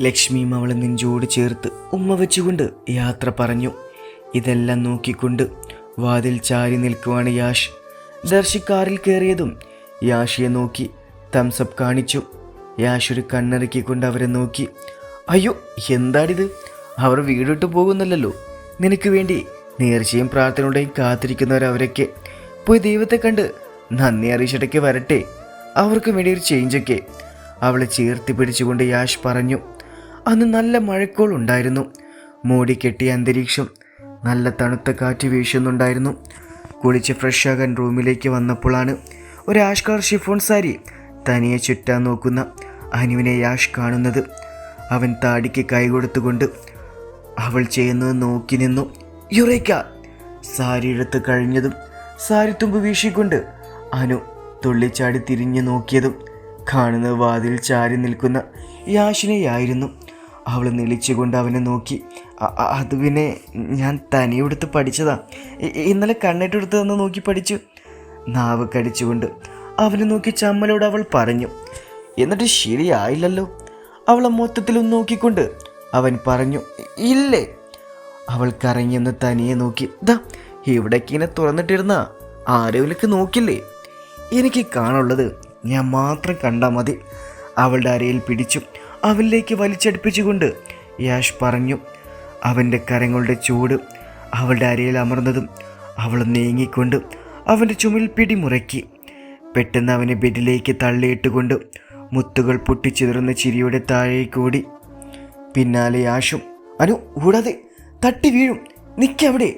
ലക്ഷ്മിയും അവളെ നെഞ്ചോട് ചേർത്ത് ഉമ്മ വെച്ചുകൊണ്ട് യാത്ര പറഞ്ഞു. ഇതെല്ലാം നോക്കിക്കൊണ്ട് വാതിൽ ചാരി നിൽക്കുവാണ് യാഷ്. ദർശി കാറിൽ കയറിയതും യാഷിയെ നോക്കി തംസപ്പ് കാണിച്ചു. യാഷ് ഒരു കണ്ണിറക്കിക്കൊണ്ട് അവരെ നോക്കി. അയ്യോ എന്താണിത്? അവർ വീടിട്ട് പോകുന്നില്ലല്ലോ. നിനക്ക് വേണ്ടി നേർച്ചയും പ്രാർത്ഥനയുടെയും കാത്തിരിക്കുന്നവരവരൊക്കെ പോയി ദൈവത്തെ കണ്ട് നന്ദി അറിയിച്ചിടയ്ക്ക് വരട്ടെ. അവർക്ക് വേണ്ടി ഒരു ചേഞ്ചൊക്കെ അവളെ ചേർത്തി പിടിച്ചുകൊണ്ട് യാഷ് പറഞ്ഞു. അന്ന് നല്ല മഴക്കോൾ ഉണ്ടായിരുന്നു മൂടി കെട്ടിയ അന്തരീക്ഷം നല്ല തണുത്ത കാറ്റ് വീശുന്നുണ്ടായിരുന്നു. കുളിച്ച് ഫ്രഷ് ആകാൻ റൂമിലേക്ക് വന്നപ്പോഴാണ് ഒരു ആഷ് കളർ ഷിഫോൺ സാരി തനിയെ ചുറ്റാൻ നോക്കുന്ന അനുവിനെ യാഷ് കാണുന്നത്. അവൻ താടിക്ക് കൈ കൊടുത്തുകൊണ്ട് അവൾ ചെയ്യുന്നത് നോക്കി നിന്നു. യുറേക്ക! സാരി എടുത്ത് കഴിഞ്ഞതും സാരി തുമ്പ് വീശിക്കൊണ്ട് അനു തുള്ളിച്ചാടി തിരിഞ്ഞു നോക്കിയതും കാണുന്ന വാതിൽ ചാരി നിൽക്കുന്ന യാഷിനെയായിരുന്നു. അവൾ നിളിച്ചുകൊണ്ട് അവനെ നോക്കി. "അ- അ- അത് പിന്നെ ഞാൻ തനിയെടുത്ത് പഠിച്ചതാ. ഇന്നലെ കണ്ണിട്ടെടുത്ത് തന്നെ നോക്കി പഠിച്ചു. നാവ് കടിച്ചുകൊണ്ട് അവനെ നോക്കി ചമ്മലോട് അവൾ പറഞ്ഞു എന്നിട്ട് ശരിയായില്ലല്ലോ അവളെ മൊത്തത്തിലൊന്ന് നോക്കിക്കൊണ്ട് അവൻ പറഞ്ഞു ഇല്ലേ. അവൾ കറങ്ങിയെന്ന് തനിയെ നോക്കി ദാ ഇവിടേക്ക് ഇങ്ങനെ തുറന്നിട്ടിരുന്ന ആരെവിലേക്ക് നോക്കില്ലേ? എനിക്ക് കാണുള്ളത് ഞാൻ മാത്രം കണ്ടാൽ മതി. അവളുടെ അരയിൽ പിടിച്ചു. അവനിലേക്ക് വലിച്ചടുപ്പിച്ചുകൊണ്ട് യാഷ് പറഞ്ഞു അവന്റെ കരങ്ങളുടെ ചൂട് അവളുടെ അരയിൽ അമർന്നതും അവൾ നീങ്ങിക്കൊണ്ട് അവന്റെ ചുമൽ പിടിമുറക്കി. പെട്ടെന്ന് അവനെ ബെഡിലേക്ക് തള്ളിയിട്ടുകൊണ്ട് മുത്തുകൾ പൊട്ടിച്ചിതറുന്ന ചിരിയുടെ താഴേക്കൂടി. പിന്നാലെ യാഷും അനു കൂടാതെ തട്ടി വീഴും നിൽക്കവിടെ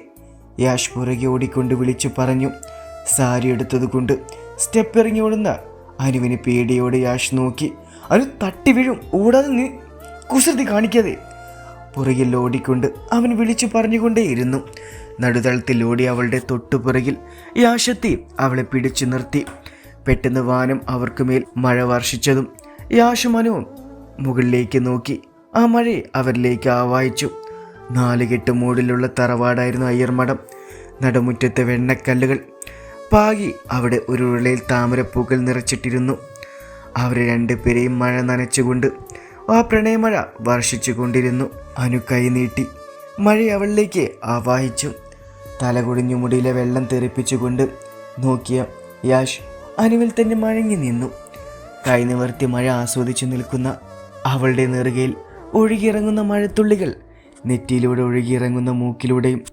യാഷ് പുറകെ ഓടിക്കൊണ്ട് വിളിച്ചു പറഞ്ഞു സാരി എടുത്തതുകൊണ്ട് സ്റ്റെപ്പ് ഇറങ്ങി ഓടുന്ന. അനുവിന് പേടിയോടെ യാഷ് നോക്കി അനു തട്ടി വീഴും. ഓടാതെ നീ കുസൃതി കാണിക്കാതെ. പുറകിൽ ഓടിക്കൊണ്ട് അവൻ വിളിച്ചു പറഞ്ഞുകൊണ്ടേയിരുന്നു. നടുതളത്തിൽ ഓടി അവളുടെ തൊട്ടുപുറകിൽ യാശത്തി അവളെ പിടിച്ചു നിർത്തി. പെട്ടെന്ന് വാനം അവർക്കുമേൽ മഴ വർഷിച്ചതും യാശുമനവും മുകളിലേക്ക് നോക്കി ആ മഴയെ അവരിലേക്ക് ആവായിച്ചു നാലുകെട്ട് മൂടിലുള്ള തറവാടായിരുന്നു അയ്യർമഠം. നടുമുറ്റത്തെ വെണ്ണക്കല്ലുകൾ പാകി അവിടെ ഒരു ഉരുളയിൽ താമരപ്പൂക്കൾ നിറച്ചിട്ടിരുന്നു. അവരെ രണ്ടുപേരെയും മഴ നനച്ചുകൊണ്ട് ആ പ്രണയമഴ വർഷിച്ചു കൊണ്ടിരുന്നു അനു കൈ നീട്ടി മഴ അവളിലേക്ക് ആവാഹിച്ചു. തലകുടിഞ്ഞു മുടിയിലെ വെള്ളം തെറിപ്പിച്ചുകൊണ്ട് നോക്കിയ യാഷ് അനുവിൽ തന്നെ മഴങ്ങി നിന്നു. കൈ നിവർത്തി മഴ ആസ്വദിച്ചു നിൽക്കുന്ന അവളുടെ നെറുകയിൽ ഒഴുകിയിറങ്ങുന്ന മഴത്തുള്ളികൾ നെറ്റിയിലൂടെ ഒഴുകിയിറങ്ങുന്ന മൂക്കിലൂടെയും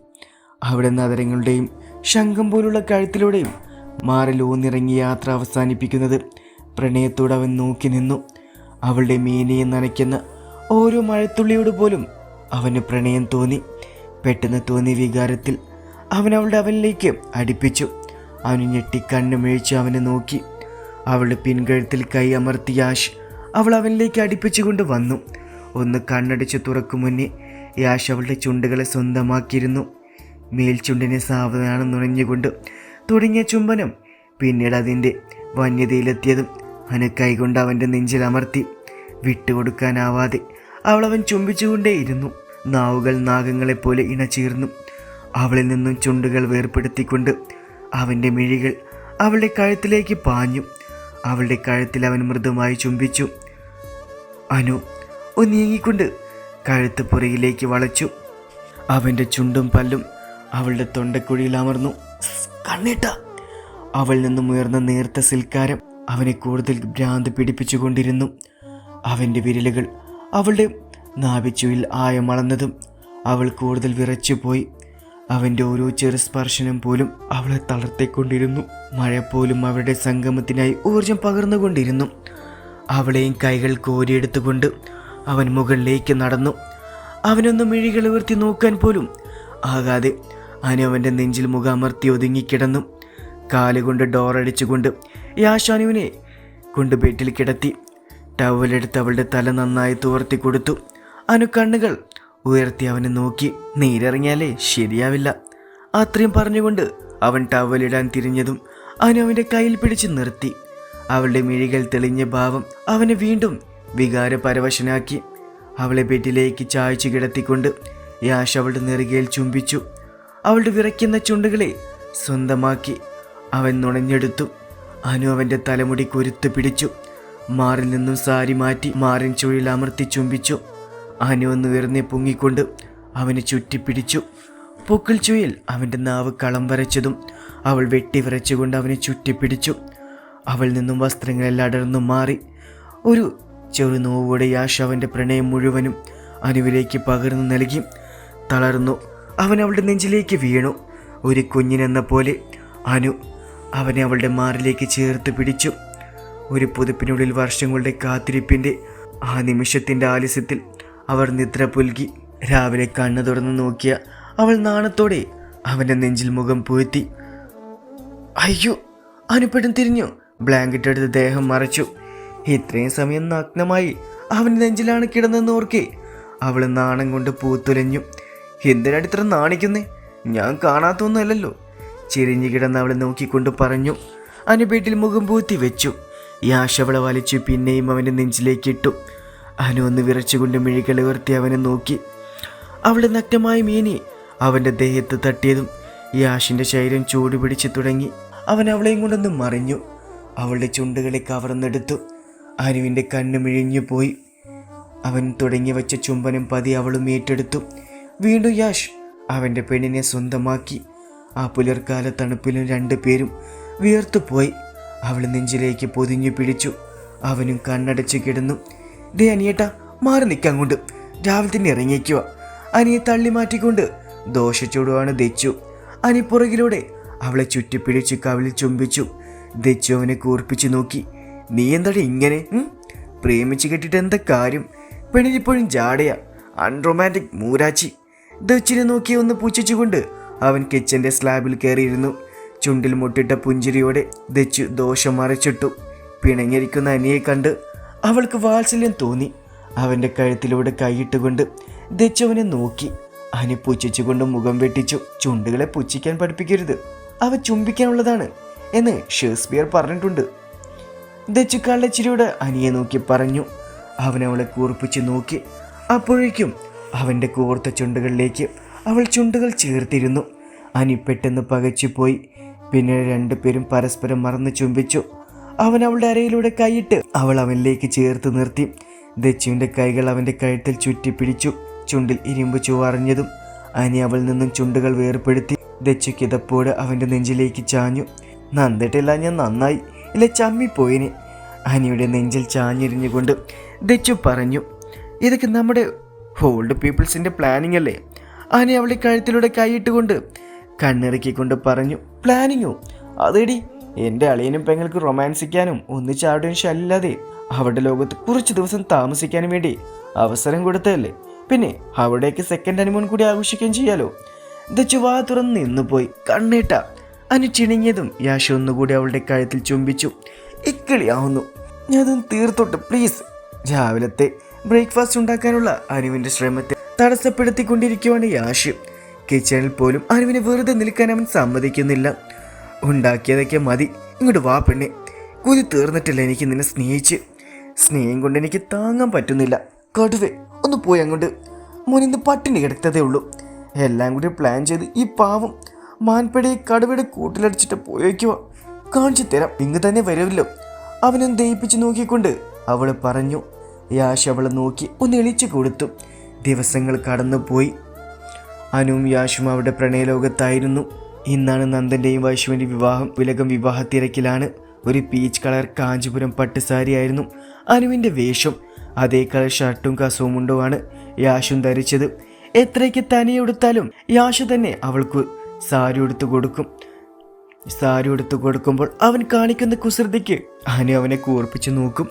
അവിടെ നഗരങ്ങളുടെയും ശംഖം പോലുള്ള കഴുത്തിലൂടെയും മാറിലൂന്നിറങ്ങി യാത്ര അവസാനിപ്പിക്കുന്നത് പ്രണയത്തോടെ അവൻ നോക്കി നിന്നു. അവളുടെ മീനയെ നനയ്ക്കുന്ന ഓരോ മഴത്തുള്ളിയോട് പോലും അവന് പ്രണയം തോന്നി. പെട്ടെന്ന് തോന്നിയ വികാരത്തിൽ അവൻ അവളുടെ അവനിലേക്ക് അടുപ്പിച്ചു. അവന് ഞെട്ടി മേഴിച്ചു അവനെ നോക്കി. അവളുടെ പിൻകഴുത്തിൽ കൈ അമർത്തി യാഷ് അവൾ അവനിലേക്ക് അടുപ്പിച്ചുകൊണ്ട് വന്നു. ഒന്ന് കണ്ണടിച്ച് തുറക്കും മുന്നേ യാഷ് അവളുടെ ചുണ്ടുകളെ സ്വന്തമാക്കിയിരുന്നു. മേൽചുണ്ടിനെ സാവധാനം നുണഞ്ഞുകൊണ്ട് തുടങ്ങിയ ചുംബനം പിന്നീട് അതിന്റെ വന്യതയിലെത്തിയതും അവന് കൈകൊണ്ട് അവന്റെ നെഞ്ചിൽ അമർത്തി വിട്ടുകൊടുക്കാനാവാതെ അവൾ അവൻ ചുംബിച്ചുകൊണ്ടേയിരുന്നു. നാവുകൾ നാഗങ്ങളെപ്പോലെ ഇണചേർന്നു. അവളിൽ നിന്നും ചുണ്ടുകൾ വേർപ്പെടുത്തിക്കൊണ്ട് അവന്റെ മിഴികൾ അവളുടെ കഴുത്തിലേക്ക് പാഞ്ഞു. അവളുടെ കഴുത്തിൽ അവൻ മൃദുമായി ചുംബിച്ചു. അനു ഒന്നീങ്ങിക്കൊണ്ട് കഴുത്ത് പുറകിലേക്ക് വളച്ചു. അവന്റെ ചുണ്ടും പല്ലും അവളുടെ തൊണ്ടക്കുഴിയിൽ അമർന്നു. കണ്ണീട്ട. അവൾ നിന്നും ഉയർന്ന നേർത്ത സിൽക്കാരം അവനെ കൂടുതൽ ഭ്രാന്ത് പിടിപ്പിച്ചുകൊണ്ടിരുന്നു. അവന്റെ വിരലുകൾ അവളുടെ നാഭിച്ചുവിൽ ആയമളന്നതും അവൾ കൂടുതൽ വിറച്ചുപോയി. അവന്റെ ഓരോ ചെറു സ്പർശനം പോലും അവളെ തളർത്തിക്കൊണ്ടിരുന്നു. മഴ പോലും അവരുടെ സംഗമത്തിനായി ഊർജം പകർന്നുകൊണ്ടിരുന്നു. അവളെയും കൈകൾ കോരിയെടുത്തുകൊണ്ട് അവൻ മുകളിലേക്ക് നടന്നു. അവനൊന്ന് മിഴികൾ ഉയർത്തി നോക്കാൻ പോലും ആകാതെ അനു നെഞ്ചിൽ മുഖമർത്തി ഒതുങ്ങിക്കിടന്നു. കാലുകൊണ്ട് ഡോറടിച്ചുകൊണ്ട് യാശാനുവിനെ കൊണ്ട് ബെഡിൽ കിടത്തി ടവലെടുത്ത് അവളുടെ തല നന്നായി തുവർത്തി കൊടുത്തു. അനു കണ്ണുകൾ ഉയർത്തി അവനെ നോക്കി. നീരിറങ്ങിയാലേ ശരിയാവില്ല. അത്രയും പറഞ്ഞുകൊണ്ട് അവൻ ടവലിടാൻ തിരിഞ്ഞതും അനു അവന്റെ കയ്യിൽ പിടിച്ച് നിർത്തി. അവളുടെ മിഴികൾ തെളിഞ്ഞ ഭാവം അവനെ വീണ്ടും വികാരപരവശനാക്കി. അവളെ ബെഡിലേക്ക് ചായച്ചു കിടത്തിക്കൊണ്ട് യാഷ് അവളുടെ നെറുകയിൽ ചുംബിച്ചു. അവളുടെ വിറയ്ക്കുന്ന ചുണ്ടുകളെ സ്വന്തമാക്കി അവൻ നുണഞ്ഞെടുത്തു. അനു അവന്റെ തലമുടി കുരുത്തു പിടിച്ചു. മാറിൽ നിന്നും സാരി മാറ്റി മാറിൻ ചുഴിയിൽ അമർത്തി ചുംബിച്ചു. അനു ഒന്ന് ഉയർന്നെ പൊങ്ങിക്കൊണ്ട് അവനെ ചുറ്റിപ്പിടിച്ചു. പൊക്കിൾ ചുഴിയിൽ അവന്റെ നാവ് കളം വരച്ചതും അവൾ വെട്ടി വരച്ചുകൊണ്ട് അവനെ ചുറ്റിപ്പിടിച്ചു. അവൾ നിന്നും വസ്ത്രങ്ങളെല്ലാം അടർന്നു മാറി. ഒരു ചെറുനോവോടെ യാഷ അവന്റെ പ്രണയം മുഴുവനും അനുവിലേക്ക് പകർന്നു നൽകി. തളർന്നു. അവൻ അവളുടെ നെഞ്ചിലേക്ക് വീണു. ഒരു കുഞ്ഞിനെന്ന പോലെ അനു അവനെ അവളുടെ മാറിലേക്ക് ചേർത്ത് പിടിച്ചു. ഒരു പുതുപ്പിനുള്ളിൽ വർഷങ്ങളുടെ കാത്തിരിപ്പിന്റെ ആ നിമിഷത്തിന്റെ ആലസ്യത്തിൽ അവർ നിദ്ര പുൽകി രാവിലെ കണ്ണു തുറന്ന് നോക്കിയ അവൾ നാണത്തോടെ അവന്റെ നെഞ്ചിൽ മുഖം പൂഴ്ത്തി. അയ്യോ അനുപ്പെടും തിരിഞ്ഞു. ബ്ലാങ്കറ്റ് എടുത്ത് ദേഹം മറച്ചു. ഇത്രയും സമയം നഗ്നമായി അവന്റെ നെഞ്ചിലാണ് കിടന്നെന്ന് ഓർക്കെ. അവൾ നാണം കൊണ്ട് പൂത്തുലഞ്ഞു. എന്തിനടിത്ര നാണിക്കുന്നേ? ഞാൻ കാണാത്തൊന്നുമല്ലല്ലോ. ചിരിഞ്ഞു കിടന്ന് അവളെ നോക്കിക്കൊണ്ട് പറഞ്ഞു അനുപേട്ടിൽ മുഖം പൂത്തി വെച്ചു. യാഷവളെ വലിച്ചു പിന്നെയും അവന്റെ നെഞ്ചിലേക്ക് ഇട്ടു. അനു ഒന്ന് വിറച്ചുകൊണ്ട് മിഴികളെ ഉയർത്തി അവനെ നോക്കി. അവളുടെ നഗ്നമായ മീനി. അവന്റെ ദേഹത്ത് തട്ടിയതും യാഷിന്റെ ശരീരം ചൂടുപിടിച്ചു തുടങ്ങി. അവൻ അവളെയും കൊണ്ടൊന്ന് മറിഞ്ഞു. അവളുടെ ചുണ്ടുകളെ കവർന്നെടുത്തു. അനുവിന്റെ കണ്ണ് മിഴിഞ്ഞു പോയി. അവൻ തുടങ്ങി വെച്ച ചുംബനം പതി അവളും ഏറ്റെടുത്തു. വീണ്ടും യാഷ്. അവന്റെ പെണ്ണിനെ സ്വന്തമാക്കി. ആ പുലർക്കാല തണുപ്പിലും രണ്ടു പേരും വിയർത്തുപോയി. അവൾ നെഞ്ചിലേക്ക് പൊതിഞ്ഞു പിടിച്ചു. അവനും കണ്ണടച്ചു കിടന്നു. ദേ അനിയേട്ട മാറി നിൽക്കാൻ കൊണ്ട് രാവിലെ തന്നെ ഇറങ്ങിക്കുക അനിയെ തള്ളി മാറ്റിക്കൊണ്ട്. ദോഷച്ചൂടുവാണ് ദച്ചു. അനി പുറകിലൂടെ അവളെ ചുറ്റിപ്പിടിച്ച് കവിളിൽ ചുംബിച്ചു. ദച്ചു അവനെ കൂർപ്പിച്ചു നോക്കി. നീ എന്താടി ഇങ്ങനെ? പ്രേമിച്ച് കെട്ടിട്ട് എന്താ കാര്യം? പെണ്ണിനിപ്പോഴും ജാടയാ. അൺറൊമാന്റിക് മൂരാച്ചി. ദച്ചിനെ നോക്കി ഒന്ന് പുച്ഛിച്ചുകൊണ്ട് അവൻ കിച്ചന്റെ സ്ലാബിൽ കയറിയിരുന്നു. ചുണ്ടിൽ മുട്ടിട്ട പുഞ്ചിരിയോടെ ദച്ചു ദോഷം മറച്ചിട്ടു. പിണങ്ങിയിരിക്കുന്ന അനിയെ കണ്ട് അവൾക്ക് വാത്സല്യം തോന്നി. അവന്റെ കഴുത്തിലൂടെ കൈയിട്ടുകൊണ്ട് ദച്ചു നോക്കി. അനി പുച്ഛിച്ചുകൊണ്ട് മുഖം വെട്ടിച്ചു ചുണ്ടുകളെ പുച്ഛിക്കാൻ പഠിപ്പിക്കരുത്. അവ ചുംബിക്കാനുള്ളതാണ് എന്ന് ഷേക്സ്പിയർ പറഞ്ഞിട്ടുണ്ട്. ദച്ചുക്കാളുടെ ചിരിയോട് അനിയെ നോക്കി പറഞ്ഞു. അവനവളെ കൂർപ്പിച്ച് നോക്കി. അപ്പോഴേക്കും അവന്റെ കൂർത്ത ചുണ്ടുകളിലേക്ക് അവൾ ചുണ്ടുകൾ ചേർത്തിരുന്നു. അനി പെട്ടെന്ന് പകച്ചുപോയി. പിന്നെ രണ്ടുപേരും പരസ്പരം മറന്ന് ചുംബിച്ചു. അവൻ അവളുടെ അരയിലൂടെ കൈയിട്ട് അവൾ അവനിലേക്ക് ചേർത്ത് നിർത്തി. ദച്ചുവിന്റെ കൈകൾ അവന്റെ കഴുത്തിൽ ചുറ്റിപ്പിടിച്ചു. ചുണ്ടിൽ ഇരുമ്പ് ചുവറിഞ്ഞതും അനി അവളിൽ നിന്നും ചുണ്ടുകൾ വേർപ്പെടുത്തി. ദച്ചു അവന്റെ നെഞ്ചിലേക്ക് ചാഞ്ഞു. നന്ദിട്ടില്ല ഞാൻ നന്നായി. ഇല്ല ചമ്മിപ്പോയിന്. അനിയുടെ നെഞ്ചിൽ ചാഞ്ഞിരിഞ്ഞുകൊണ്ട് ദച്ചു പറഞ്ഞു. ഇതൊക്കെ നമ്മുടെ ഹോൾഡ് പീപ്പിൾസിന്റെ പ്ലാനിങ് അല്ലേ അനി അവളെ കഴുത്തിലൂടെ കൈയിട്ടുകൊണ്ട് കണ്ണിറക്കിക്കൊണ്ട് പറഞ്ഞു പ്ലാനിങ്ങോ? അതേടി എന്റെ അളിയനും പെങ്ങൾക്ക് റൊമാൻസിക്കാനും ഒന്നിച്ചാവിടെ ശല്ലാതെ അവരുടെ ലോകത്ത് കുറച്ച് ദിവസം താമസിക്കാനും വേണ്ടി അവസരം കൊടുത്തതല്ലേ? പിന്നെ അവിടേക്ക് സെക്കൻഡ് ഹണിമൂൺ കൂടി ആഘോഷിക്കുകയും ചെയ്യാലോ? ദച്ചു വാ തുറന്ന് നിന്നുപോയി. കണ്ണീട്ട അനു ചിണിങ്ങിയതും യാഷ ഒന്നുകൂടി അവളുടെ കഴുത്തിൽ ചുംബിച്ചു. ഇക്കിളിയാവുന്നു. ഞാനതൊന്ന് തീർത്തോട്ട് പ്ലീസ് രാവിലത്തെ ബ്രേക്ക്ഫാസ്റ്റ് ഉണ്ടാക്കാനുള്ള അനുവിന്റെ ശ്രമത്തെ തടസ്സപ്പെടുത്തിക്കൊണ്ടിരിക്കുവാണ് യാഷ്. കിച്ചണിൽ പോലും അനുവിന് വെറുതെ നിൽക്കാൻ അവൻ സമ്മതിക്കുന്നില്ല. ഉണ്ടാക്കിയതൊക്കെ മതി. ഇങ്ങോട്ട് വാ പെണ്ണെ. കുതി തീർന്നിട്ടില്ല എനിക്ക് നിന്നെ സ്നേഹിച്ച്. സ്നേഹം കൊണ്ട് എനിക്ക് താങ്ങാൻ പറ്റുന്നില്ല. കടുവേ ഒന്ന് പോയി അങ്ങോട്ട്. മോൻ ഇന്ന് പട്ടിണി ഉള്ളൂ. എല്ലാം കൂടി പ്ലാൻ ചെയ്ത് ഈ പാവം മാൻപടി കടുവയുടെ കൂട്ടിലടിച്ചിട്ട് പോയേക്കുക കാണിച്ചു തരാം ഇങ്ങ് തന്നെ വരുമല്ലോ അവനൊന്ന് ദയിപ്പിച്ച് നോക്കിക്കൊണ്ട് അവൾ പറഞ്ഞു. യാഷ് അവളെ നോക്കി ഒന്ന് എളിച്ചു കൊടുത്തു. ദിവസങ്ങൾ കടന്നുപോയി. അനുവും യാഷും അവരുടെ പ്രണയലോകത്തായിരുന്നു. ഇന്നാണ് നന്ദന്റെയും വൈശുവിന്റെ വിവാഹം. വിലകം വിവാഹ തിരക്കിലാണ് ഒരു പീച്ച് കളർ കാഞ്ചിപുരം പട്ടുസാരിയായിരുന്നു അനുവിന്റെ വേഷം. അതേ കളർ ഷർട്ടും കസവും മുണ്ടുമാണ് യാഷും ധരിച്ചത്. എത്രയ്ക്ക് തനിയെ ഉടുത്താലും യാഷു തന്നെ അവൾക്ക് സാരി ഉടുത്തു കൊടുക്കും. സാരി ഉടുത്തു കൊടുക്കുമ്പോൾ അവൻ കാണിക്കുന്ന കുസൃതിക്ക് അനു അവനെ കൂർപ്പിച്ചു നോക്കും.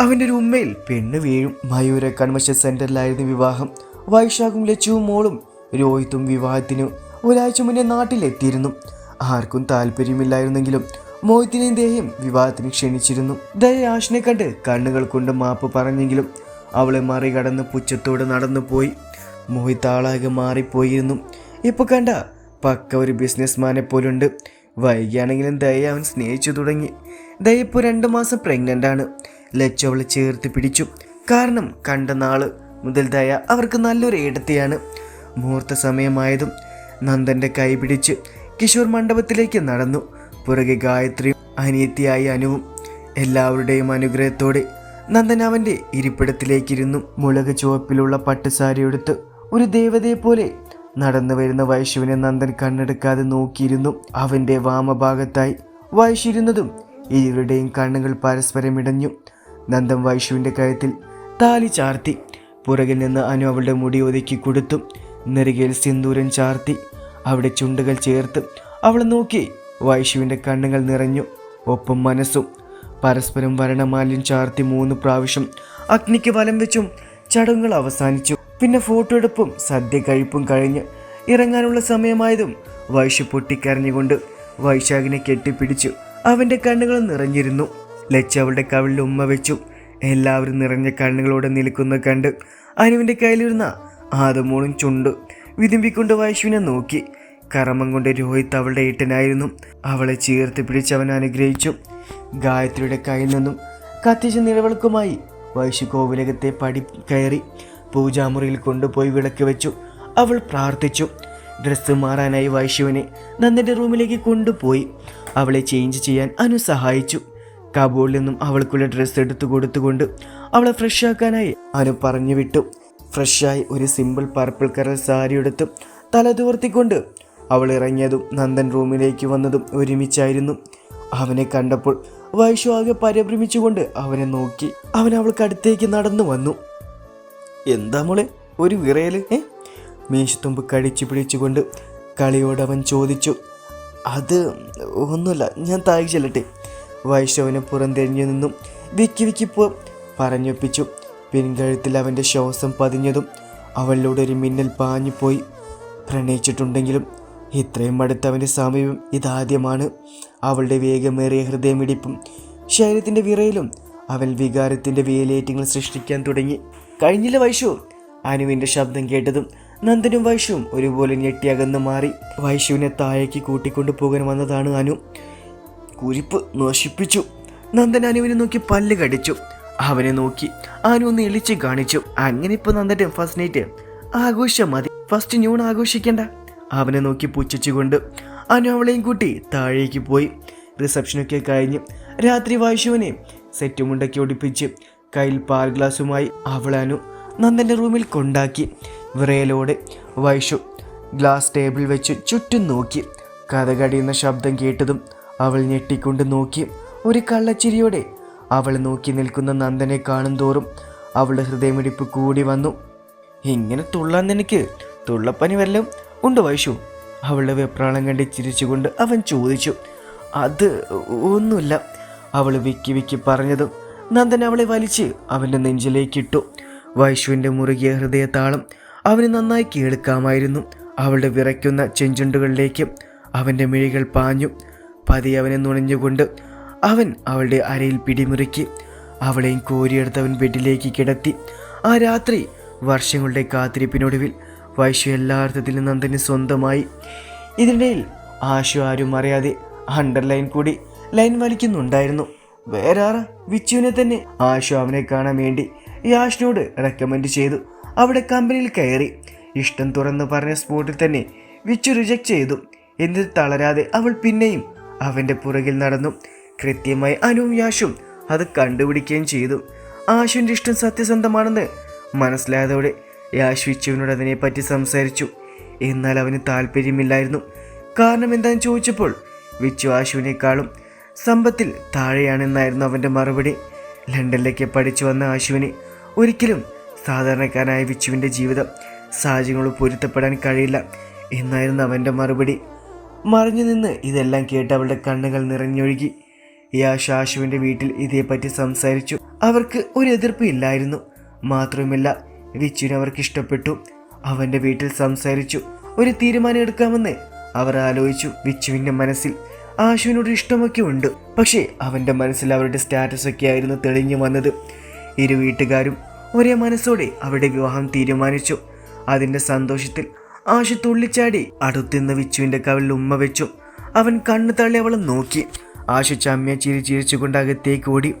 അവന്റെ ഒരു ഉമ്മയിൽ പെണ്ണ് വീഴും. മയൂര കൺവെൻഷൻ സെന്ററിലായിരുന്നു വിവാഹം. വൈശാഖും ലച്ചുവും മോളും രോഹിത്തും വിവാഹത്തിന് ഒരാഴ്ച മുന്നേ നാട്ടിലെത്തിയിരുന്നു. ആർക്കും താല്പര്യമില്ലായിരുന്നെങ്കിലും മോഹിത്തിനെയും ദേഹം വിവാഹത്തിന് ക്ഷണിച്ചിരുന്നു. ദയ ആഷിനെ കണ്ട് കണ്ണുകൾ കൊണ്ട് മാപ്പ് പറഞ്ഞെങ്കിലും അവളെ മറികടന്ന് പുച്ഛത്തോടെ നടന്നു പോയി മോഹിത്ത് ആളാകെ മാറിപ്പോയിരുന്നു. ഇപ്പോൾ കണ്ട പക്ക ഒരു ബിസിനസ്മാനെ പോലുണ്ട്. വൈകിയാണെങ്കിലും ദയ അവൻ സ്നേഹിച്ചു തുടങ്ങി. ദയ ഇപ്പോൾ രണ്ട് മാസം പ്രഗ്നന്റ് ആണ്. ലച്ചു അവളെ ചേർത്ത് പിടിച്ചു. കാരണം കണ്ട നാൾ മുതൽ ദയ അവർക്ക് നല്ലൊരു ഇടത്തെയാണ്. മുഹൂർത്ത സമയമായതും നന്ദന്റെ കൈ പിടിച്ച് കിഷോർ മണ്ഡപത്തിലേക്ക് നടന്നു. പുറകെ ഗായത്രിയും അനിയത്തിയായി അനുവും എല്ലാവരുടെയും അനുഗ്രഹത്തോടെ നന്ദൻ അവന്റെ ഇരിപ്പിടത്തിലേക്കിരുന്നു. മുളക് ചുവപ്പിലുള്ള പട്ടുസാരി എടുത്ത് ഒരു ദേവതയെ പോലെ നടന്നു വരുന്ന വൈശുവിനെ നന്ദൻ കണ്ണെടുക്കാതെ നോക്കിയിരുന്നു. അവന്റെ വാമഭാഗത്തായി വൈശിരുന്നതും ഇരുവരുടെയും കണ്ണുകൾ പരസ്പരം ഇടഞ്ഞു നന്ദൻ വൈഷുവിന്റെ കഴുത്തിൽ താലി ചാർത്തി. പുറകിൽ നിന്ന് അനു അവളുടെ മുടി ഒതുക്കി കൊടുത്തു നെറുകയിൽ സിന്ദൂരൻ ചാർത്തി അവിടെ ചുണ്ടുകൾ ചേർത്ത് അവൾ നോക്കി വൈഷുവിന്റെ കണ്ണുകൾ നിറഞ്ഞു ഒപ്പം മനസ്സും. പരസ്പരം വരണമാല്യം ചാർത്തി മൂന്ന് പ്രാവശ്യം അഗ്നിക്ക് വലം വെച്ചും ചടങ്ങുകൾ അവസാനിച്ചു. പിന്നെ ഫോട്ടോ എടുപ്പും സദ്യ കഴിപ്പും കഴിഞ്ഞ് ഇറങ്ങാനുള്ള സമയമായതും വൈശു പൊട്ടിക്കരഞ്ഞുകൊണ്ട് വൈശാഖിനെ കെട്ടിപ്പിടിച്ചു അവന്റെ കണ്ണുകൾ നിറഞ്ഞിരുന്നു. ലച്ച അവളുടെ കവിളിൽ ഉമ്മ വെച്ചു. എല്ലാവരും നിറഞ്ഞ കണ്ണുകളോടെ നിൽക്കുന്നത് കണ്ട് അനുവിന്റെ കയ്യിലിരുന്ന ആദമോളും ചുണ്ട് വിതുമ്പിക്കൊണ്ട് വൈശുവിനെ നോക്കി. കറമം കൊണ്ട് രോഹിത് അവളുടെ ഏട്ടനായിരുന്നു. അവളെ ചേർത്ത് അവൻ അനുഗ്രഹിച്ചു. ഗായത്രിയുടെ കയ്യിൽ നിന്നും കത്തിച്ച നിലവിളക്കുമായി വൈശു കോവിലകത്തെ പടി കയറി പൂജാമുറിയിൽ കൊണ്ടുപോയി വിളക്ക് വെച്ചു. അവൾ പ്രാർത്ഥിച്ചു. ഡ്രസ്സ് മാറാനായി വൈശുവിനെ നന്ദിന്റെ റൂമിലേക്ക് കൊണ്ടുപോയി. അവളെ ചേഞ്ച് ചെയ്യാൻ അനു സഹായിച്ചു. കബോർഡിൽ നിന്നും അവൾക്കുള്ള ഡ്രസ്സ് എടുത്തു കൊടുത്തുകൊണ്ട് അവളെ ഫ്രഷ് ആക്കാനായി അനു പറഞ്ഞു വിട്ടു. ഫ്രഷായി ഒരു സിമ്പിൾ പർപ്പിൾ കളർ സാരി എടുത്ത് തല തുവർത്തിക്കൊണ്ട് അവൾ ഇറങ്ങിയതും നന്ദൻ റൂമിലേക്ക് വന്നതും ഒരുമിച്ചായിരുന്നു. അവനെ കണ്ടപ്പോൾ വൈഷു ആകെ പരിഭ്രമിച്ചുകൊണ്ട് അവനെ നോക്കി. അവൻ അവൾക്ക് അടുത്തേക്ക് നടന്നു വന്നു. എന്താ മോളെ? ഒരു വിറയൽ ഏ? മീശത്തുമ്പ് കടിച്ചു പിടിച്ചുകൊണ്ട് കളിയോടവൻ ചോദിച്ചു. അത് ഒന്നുമില്ല ഞാൻ തായി ചെല്ലട്ടെ. വൈശവനെ പുറംതെരിഞ്ഞു നിന്നും വിക്കി വിക്കി പോ പറഞ്ഞൊപ്പിച്ചു. പിൻകഴുത്തിൽ അവന്റെ ശ്വാസം പതിഞ്ഞതും അവളിലൂടെ ഒരു മിന്നൽ പാഞ്ഞുപോയി പ്രണയിച്ചിട്ടുണ്ടെങ്കിലും ഇത്രയും അടുത്തവന്റെ സമീപം ഇതാദ്യമാണ്. അവളുടെ വേഗമേറിയ ഹൃദയമിടിപ്പും ശരീരത്തിന്റെ വിറയിലും അവൻ വികാരത്തിന്റെ വേലേറ്റങ്ങൾ സൃഷ്ടിക്കാൻ തുടങ്ങി. കഴിഞ്ഞില്ല വൈഷു അനുവിന്റെ ശബ്ദം കേട്ടതും നന്ദനും വൈഷുവും ഒരുപോലെ ഞെട്ടിയകന്ന് മാറി. വൈഷുവിനെ താഴേക്ക് കൂട്ടിക്കൊണ്ടു പോകാൻ വന്നതാണ് അനു. കുരിപ്പ് നശിപ്പിച്ചു. നന്ദൻ അനുവിനെ നോക്കി പല്ല് കടിച്ചു. അവനെ നോക്കി അനു ഒന്ന് എളിച്ച് കാണിച്ചു. അങ്ങനെ ഇപ്പൊ നന്ദന്റെ ഫസ്റ്റ് നൈറ്റ് ആഘോഷം മതി. ഫസ്റ്റ് ന്യൂൺ ആഘോഷിക്കണ്ട. അവനെ നോക്കി പുച്ഛിച്ചുകൊണ്ട് അനു അവളെയും കൂട്ടി താഴേക്ക് പോയി. റിസപ്ഷനൊക്കെ കഴിഞ്ഞ് രാത്രി വായിശുവിനെ സെറ്റുമുണ്ടൊക്കെ ഒടിപ്പിച്ച് കയ്യിൽ പാൽ ഗ്ലാസുമായി അവളാനു നന്ദന്റെ റൂമിൽ കൊണ്ടാക്കി. വിറയലോടെ വൈഷു ഗ്ലാസ് ടേബിൾ വെച്ച് ചുറ്റും നോക്കി. കഥ കടിയുന്ന ശബ്ദം കേട്ടതും അവൾ ഞെട്ടിക്കൊണ്ട് നോക്കി. ഒരു കള്ളച്ചിരിയോടെ അവൾ നോക്കി നിൽക്കുന്ന നന്ദനെ കാണും തോറും അവളുടെ ഹൃദയമിടിപ്പ് കൂടി വന്നു. ഇങ്ങനെ തുള്ളാൻ നിനക്ക് തുള്ളപ്പനി വല്ലതും ഉണ്ട് വൈഷു അവളുടെ വെപ്രാളം കണ്ടി ചിരിച്ചുകൊണ്ട് അവൻ ചോദിച്ചു. അത് ഒന്നുമില്ല അവൾ വിക്കി വിക്കി പറഞ്ഞതും നന്ദൻ അവളെ വലിച്ച് അവന്റെ നെഞ്ചിലേക്കിട്ടു. വൈഷുവിന്റെ മുറുകിയ ഹൃദയതാളം അവന് നന്നായി കേൾക്കാമായിരുന്നു. അവളുടെ വിറയ്ക്കുന്ന ചെഞ്ചുണ്ടുകളിലേക്ക് അവന്റെ മിഴികൾ പാഞ്ഞു. പതി അവനെ നുണഞ്ഞുകൊണ്ട് അവൻ അവളുടെ അരയിൽ പിടിമുറുക്കി അവളെയും കോരിയെടുത്തവൻ ബെഡിലേക്ക് കിടത്തി. ആ രാത്രി വർഷങ്ങളുടെ കാത്തിരിപ്പിനൊടുവിൽ വൈശു എല്ലാ അർത്ഥത്തിലും നന്ദന് സ്വന്തമായി. ഇതിനിടയിൽ ആശു ആരും അറിയാതെ അണ്ടർലൈൻ കൂടി ലൈൻ വലിക്കുന്നുണ്ടായിരുന്നു. വേറെ ആറ് വിച്ചുവിനെ തന്നെ ആശു അവനെ കാണാൻ വേണ്ടി യാഷിനോട് റെക്കമെൻഡ് ചെയ്തു. അവിടെ കമ്പനിയിൽ കയറി. ഇഷ്ടം തുറന്നു പറഞ്ഞ സ്പോട്ടിൽ തന്നെ വിച്ചു റിജക്റ്റ് ചെയ്തു. എന്നിട്ട് തളരാതെ അവൾ പിന്നെയും അവന്റെ പുറകിൽ നടന്നു. കൃത്യമായി അനുവും യാഷും അത് കണ്ടുപിടിക്കുകയും ചെയ്തു. ആശുവിന്റെ ഇഷ്ടം സത്യസന്ധമാണെന്ന് മനസ്സിലായതോടെ യാശു ഇച്ചുവിനോട് അതിനെപ്പറ്റി സംസാരിച്ചു. എന്നാൽ അവന് താല്പര്യമില്ലായിരുന്നു. കാരണം എന്താണെന്ന് ചോദിച്ചപ്പോൾ വിച്ചു ആശുവിനേക്കാളും സമ്പത്തിൽ താഴെയാണെന്നായിരുന്നു അവന്റെ മറുപടി. ലണ്ടനിലേക്ക് പഠിച്ചു വന്ന ആശുവിന് ഒരിക്കലും സാധാരണക്കാരനായ വിച്ചുവിന്റെ ജീവിതം സാഹചര്യങ്ങളും പൊരുത്തപ്പെടാൻ കഴിയില്ല എന്നായിരുന്നു അവന്റെ മറുപടി. മറിഞ്ഞു നിന്ന് ഇതെല്ലാം കേട്ട് അവളുടെ കണ്ണുകൾ നിറഞ്ഞൊഴുകി. ഇയാ ആശുവിന്റെ വീട്ടിൽ ഇതേപ്പറ്റി സംസാരിച്ചു. അവർക്ക് ഒരു എതിർപ്പ് ഇല്ലായിരുന്നു. മാത്രമല്ല വിച്ചുവിനെ അവർക്ക് ഇഷ്ടപ്പെട്ടു. അവന്റെ വീട്ടിൽ സംസാരിച്ചു. ഒരു തീരുമാനം എടുക്കാമെന്ന് അവർ ആലോചിച്ചു വിച്ചുവിന്റെ മനസ്സിൽ. ആശുവിനോട് ഇഷ്ടമൊക്കെ ഉണ്ട്. പക്ഷേ അവന്റെ മനസ്സിൽ അവരുടെ സ്റ്റാറ്റസ് ഒക്കെ ആയിരുന്നു തെളിഞ്ഞു വന്നത്. ഇരു വീട്ടുകാരും ഒരേ മനസ്സോടെ അവരുടെ വിവാഹം തീരുമാനിച്ചു. അതിന്റെ സന്തോഷത്തിൽ ആശു തുള്ളിച്ചാടി. അടുത്തുനിന്ന് വിച്ചുവിന്റെ കവിളിൽ ഉമ്മ വെച്ചു. അവൻ കണ്ണു തള്ളി അവളെ നോക്കി. ആശു ചമ്മ്യ ചിരി ചിരിച്ചുകൊണ്ട് അകത്തേക്ക് ഓടി.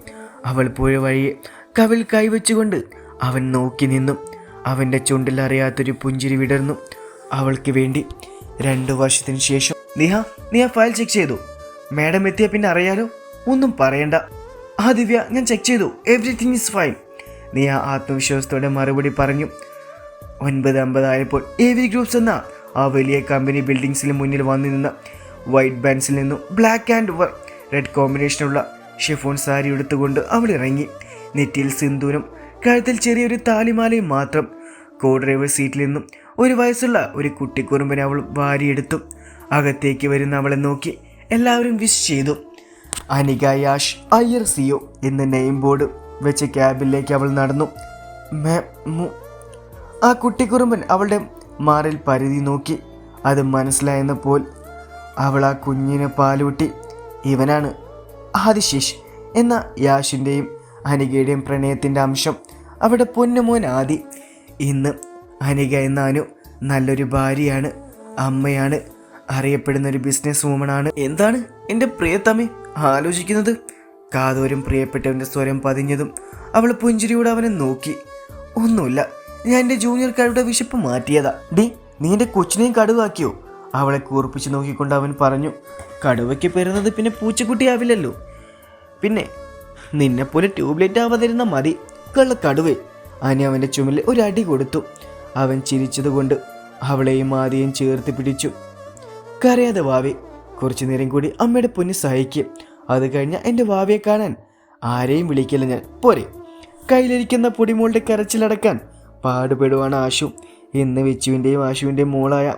അവൾ പോയ വഴിയെ കവിൽ കൈവച്ചുകൊണ്ട് അവൻ നോക്കി നിന്നു. അവന്റെ ചുണ്ടിൽ അറിയാത്തൊരു പുഞ്ചിരി വിടർന്നു. അവൾക്ക് വേണ്ടി രണ്ടു വർഷത്തിന് ശേഷം നിഹ നീ ആ ഫയൽ ചെക്ക് ചെയ്തു. മാഡം എത്തിയ പിന്നെ അറിയാലോ? ഒന്നും പറയണ്ട. ആ ദിവ്യ ഞാൻ ചെക്ക് ചെയ്തു. Everything is fine. നീ ആ ആത്മവിശ്വാസത്തോടെ മറുപടി പറഞ്ഞു. ഒൻപത് അമ്പതായപ്പോൾ എ വി ഗ്രൂപ്പ്സ് എന്ന ആ വലിയ കമ്പനി ബിൽഡിങ്സിന് മുന്നിൽ വന്നു നിന്ന വൈറ്റ് ബാൻസിൽ നിന്നും ബ്ലാക്ക് ആൻഡ് റെഡ് കോമ്പിനേഷനുള്ള ഷെഫോൺ സാരി എടുത്തുകൊണ്ട് അവൾ ഇറങ്ങി. നെറ്റിയിൽ സിന്ദൂരം കഴുത്തിൽ ചെറിയൊരു താലിമാലയും മാത്രം. കോ ഡ്രൈവർ സീറ്റിൽ നിന്നും ഒരു വയസ്സുള്ള ഒരു കുട്ടിക്കുറുമ്പനെ അവൾ വാരിയെടുത്തു. അകത്തേക്ക് വരുന്ന അവളെ നോക്കി എല്ലാവരും വിഷ് ചെയ്തു. അനിക യാഷ് അയ്യർ സിയോ എന്ന നെയിം ബോർഡ് വെച്ച് ക്യാബിലേക്ക് അവൾ നടന്നു. ആ കുട്ടിക്കുറുമ്പൻ അവളുടെ മാറിൽ പരിധി നോക്കി. അത് മനസ്സിലായെന്നപ്പോൾ അവൾ ആ കുഞ്ഞിനെ പാലൂട്ടി ഇവനാണ് ആദിശേഷ് എന്ന യാഷിന്റെയും അനികയുടെയും പ്രണയത്തിന്റെ അംശം. അവിടെ പൊന്നുമോൻ ആദി. ഇന്ന് അനിക എന്ന അനു നല്ലൊരു ഭാര്യയാണ് അമ്മയാണ് അറിയപ്പെടുന്ന ഒരു ബിസിനസ് വുമൺ ആണ്. എന്താണ് എന്റെ പ്രിയത്തമ്മ ആലോചിക്കുന്നത്? കാതോരും പ്രിയപ്പെട്ടവന്റെ സ്വരം പതിഞ്ഞതും അവൾ പുഞ്ചിരിയോടെ അവനെ നോക്കി. ഒന്നുമില്ല. ഞാൻ എന്റെ ജൂനിയർ കടുവയുടെ വിശപ്പ് മാറ്റിയതാ. ഡി നീ എന്റെ കൊച്ചിനെയും കടുവാക്കിയോ? അവളെ കൂർപ്പിച്ച് നോക്കിക്കൊണ്ട് അവൻ പറഞ്ഞു കടുവയ്ക്ക് പെരുന്നത് പിന്നെ പൂച്ചക്കുട്ടിയാവില്ലല്ലോ പിന്നെ നിന്നെപ്പോലെ ട്യൂബ്ലൈറ്റ് ആവാതിരുന്ന മതി കള്ള കടുവേ. അനി അവന്റെ ചുമലിൽ ഒരു അടി കൊടുത്തു. അവൻ ചിരിച്ചതുകൊണ്ട് അവളെയും ആദ്യം ചേർത്ത് പിടിച്ചു. കരയാതെ വാവി കുറച്ചു നേരം കൂടി അമ്മയുടെ പൊന്ന് സഹിക്കും. അത് കഴിഞ്ഞ എന്റെ വാവിയെ കാണാൻ ആരെയും വിളിക്കില്ല ഞാൻ. പോരെ. കയ്യിലിരിക്കുന്ന പൊടിമോളുടെ കരച്ചിലടക്കാൻ പാടുപെടുവാണ് ആശു. ഇന്ന് വിച്ചുവിന്റെയും ആശുവിന്റെയും മോളായ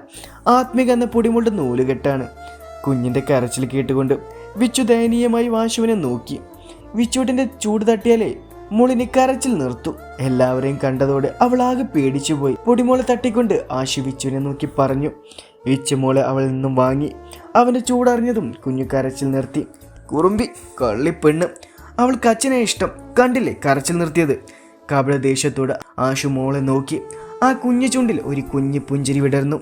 ആത്മിക എന്ന പൊടിമുണ്ട് നൂലുകെട്ടാണ്. കുഞ്ഞിന്റെ കരച്ചിൽ കേട്ടുകൊണ്ട് വിച്ചു ദയനീയമായി വാശുവിനെ നോക്കി. വിച്ചുവിന്റെ ചൂട് തട്ടിയാലേ മുളിനെ കരച്ചിൽ നിർത്തു. എല്ലാവരെയും കണ്ടതോടെ അവൾ ആകെ പേടിച്ചുപോയി. പൊടിമോളെ തട്ടിക്കൊണ്ട് ആശു വിച്ചുവിനെ നോക്കി പറഞ്ഞു. വിച്ചുമോളെ അവൾ നിന്നും വാങ്ങി. അവന്റെ ചൂടറിഞ്ഞതും കുഞ്ഞു കരച്ചിൽ നിർത്തി. കുറുമ്പി കള്ളിപ്പെണ്ണ്. അവൾക്ക് അച്ഛനെ ഇഷ്ടം. കണ്ടില്ലേ കരച്ചിൽ നിർത്തിയത്? കപില ദേഷ്യത്തോട് ആശു മോളെ നോക്കി. ആ കുഞ്ഞു ചുണ്ടിൽ ഒരു കുഞ്ഞു പുഞ്ചിരി വിടർന്നു.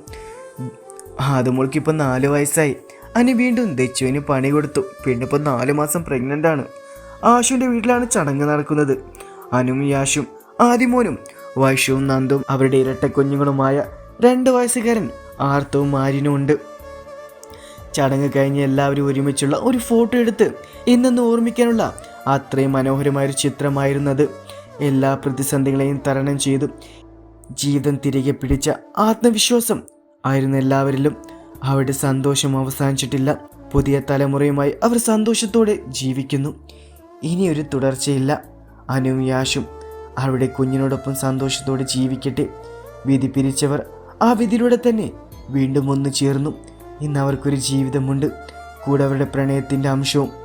ആദ്യമോൾക്കിപ്പോൾ നാല് വയസ്സായി. അനി വീണ്ടും ദച്ചുവിന് പണി കൊടുത്തു. പെണ്ണിപ്പോൾ നാല് മാസം പ്രഗ്നന്റ് ആണ്. ആശുവിന്റെ വീട്ടിലാണ് ചടങ്ങ് നടക്കുന്നത്. അനും യാഷും ആദിമോനും വൈഷുവും നന്ദും അവരുടെ ഇരട്ട കുഞ്ഞുങ്ങളുമായ രണ്ട് വയസ്സുകാരൻ ആർത്തവും മാരിനും ഉണ്ട്. ചടങ്ങ് കഴിഞ്ഞ് എല്ലാവരും ഒരുമിച്ചുള്ള ഒരു ഫോട്ടോ എടുത്ത് ഇന്നെന്ന് ഓർമ്മിക്കാനുള്ള അത്രയും മനോഹരമായൊരു ചിത്രമായിരുന്നത്. എല്ലാ പ്രതിസന്ധികളെയും തരണം ചെയ്തു. ജീവിതം തിരികെ പിടിച്ച ആത്മവിശ്വാസം ആയിരുന്നു എല്ലാവരിലും അവരുടെ സന്തോഷം അവസാനിച്ചിട്ടില്ല. പുതിയ തലമുറയുമായി അവർ സന്തോഷത്തോടെ ജീവിക്കുന്നു. ഇനിയൊരു തുടർച്ചയില്ല. അനുവും യാഷും അവരുടെ കുഞ്ഞിനോടൊപ്പം സന്തോഷത്തോടെ ജീവിക്കട്ടെ. വിധി പിരിച്ചവർ ആ വിധിയിലൂടെ തന്നെ വീണ്ടും ഒന്നു ചേർന്നു. ഇന്ന് അവർക്കൊരു ജീവിതമുണ്ട്. കൂടെ അവരുടെ പ്രണയത്തിന്റെ അംശവും